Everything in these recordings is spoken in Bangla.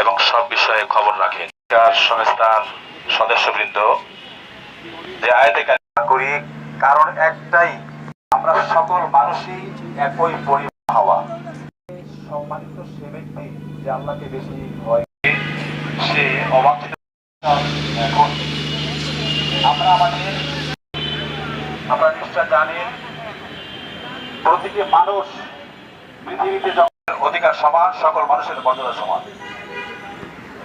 এবং সব বিষয়ে খবর রাখেন। সংস্থার সদস্যবৃন্দ, যে আয়তে করি, কারণ একটাই, আমরা সকল মানুষই একই পরিবার হওয়া। সম্মানিত সে ব্যক্তি যে আল্লাহকে বেশি ভয় আমরা আমাদের আপনারা নিশ্চয় জানেন, প্রতিটি মানুষ পৃথিবীতে অধিকার সমান, সকল মানুষের মর্যাদা সমান।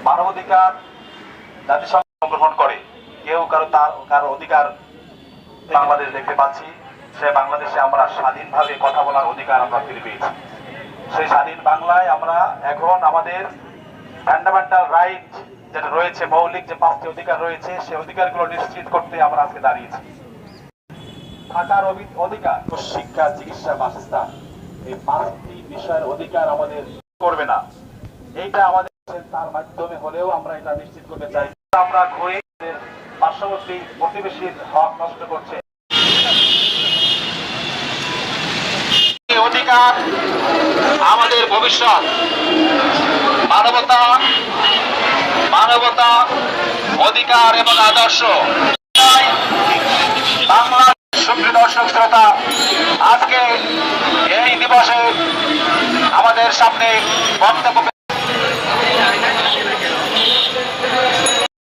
মানবাধিকার জাতিসংঘ গ্রহণ করে। কেউ কারও তার, কারও অধিকার বাংলাদেশ দেখতে পাচ্ছি, সে বাংলাদেশে আমরা স্বাধীনভাবে কথা বলার অধিকার আমরা ফিরে পেয়েছি। সেই স্বাধীন বাংলায় আমরা এখন আমাদের ফান্ডামেন্টাল রাইট যেটা রয়েছে, মৌলিক যে পাঁচটি অধিকার রয়েছে, সেই অধিকারগুলো নিশ্চিত করতে আমরা আজকে দাঁড়িয়েছি। থাকার অধিকার শিক্ষা, চিকিৎসা, বাসস্থান। এই পাঁচটি বিষয়ের অধিকার আমাদের করবে না। এইটা আমাদের তার মাধ্যমে হলেও আমরা এটা নিশ্চিত করতে চাই। আমরা ঘুরে পার্শ্ববর্তী প্রতিবেশীর হক নষ্ট করছে। অধিকার আমাদের ভবিষ্যৎ। মানবতা মানবতা অধিকার এবং আদর্শ। বাংলা সুপ্রিয় দর্শক শ্রোতা, আজকে এই দিবসে আমাদের সামনে বক্তব্য